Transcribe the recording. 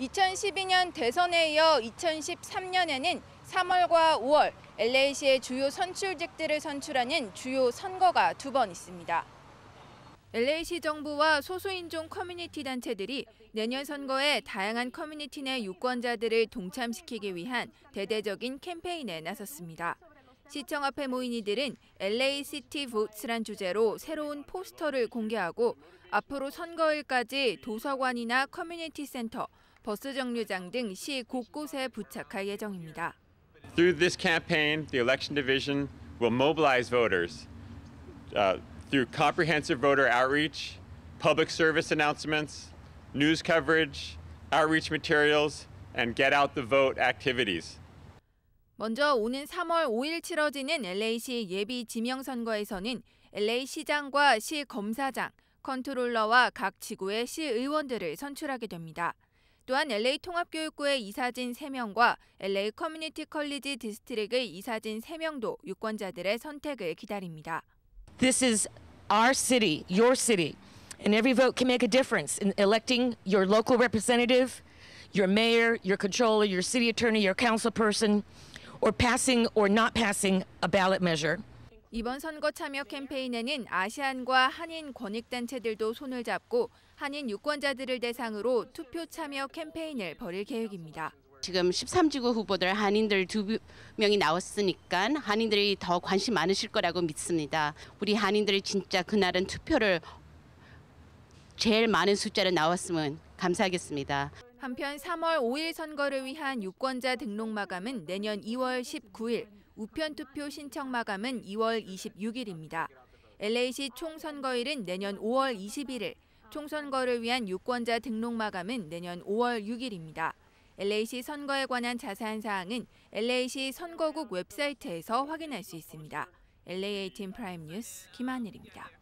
2012년 대선에 이어 2013년에는 3월과 5월 LA시의 주요 선출직들을 선출하는 주요 선거가 두 번 있습니다. LA시 정부와 소수인종 커뮤니티 단체들이 내년 선거에 다양한 커뮤니티 내 유권자들을 동참시키기 위한 대대적인 캠페인에 나섰습니다. 시청 앞에 모인 이들은 LA 시티 보츠란 주제로 새로운 포스터를 공개하고 앞으로 선거일까지 도서관이나 커뮤니티 센터, 버스 정류장 등 시 곳곳에 부착할 예정입니다. Through this campaign, the election division will mobilize voters uh, through comprehensive voter outreach, public service announcements, news coverage, outreach materials, and get out the vote activities. 먼저 오는 3월 5일 치러지는 LA시 예비 지명 선거에서는 LA 시장과 시 검사장, 컨트롤러와 각 지구의 시 의원들을 선출하게 됩니다. 또한 LA 통합교육부의 이사진 3명과 LA 커뮤니티 컬리지 디스트릭의 이사진 3명도 유권자들의 선택을 기다립니다. This is our city, your city, and every vote can make a difference in electing your local representative, your mayor, your controller, your city attorney, your council person, or passing or not passing a ballot measure. 이번 선거 참여 캠페인에는 아시안과 한인 권익단체들도 손을 잡고 한인 유권자들을 대상으로 투표 참여 캠페인을 벌일 계획입니다. 지금 13지구 후보들 한인들 두 명이 나왔으니까 한인들이 더 관심 많으실 거라고 믿습니다. 우리 한인들이 진짜 그날은 투표를 제일 많은 숫자로 나왔으면 감사하겠습니다. 한편 3월 5일 선거를 위한 유권자 등록 마감은 내년 2월 19일, 우편 투표 신청 마감은 2월 26일입니다. LA시 총선거일은 내년 5월 21일, 총선거를 위한 유권자 등록 마감은 내년 5월 6일입니다. LA시 선거에 관한 자세한 사항은 LA시 선거국 웹사이트에서 확인할 수 있습니다. LA18 프라임 뉴스 김하늘입니다.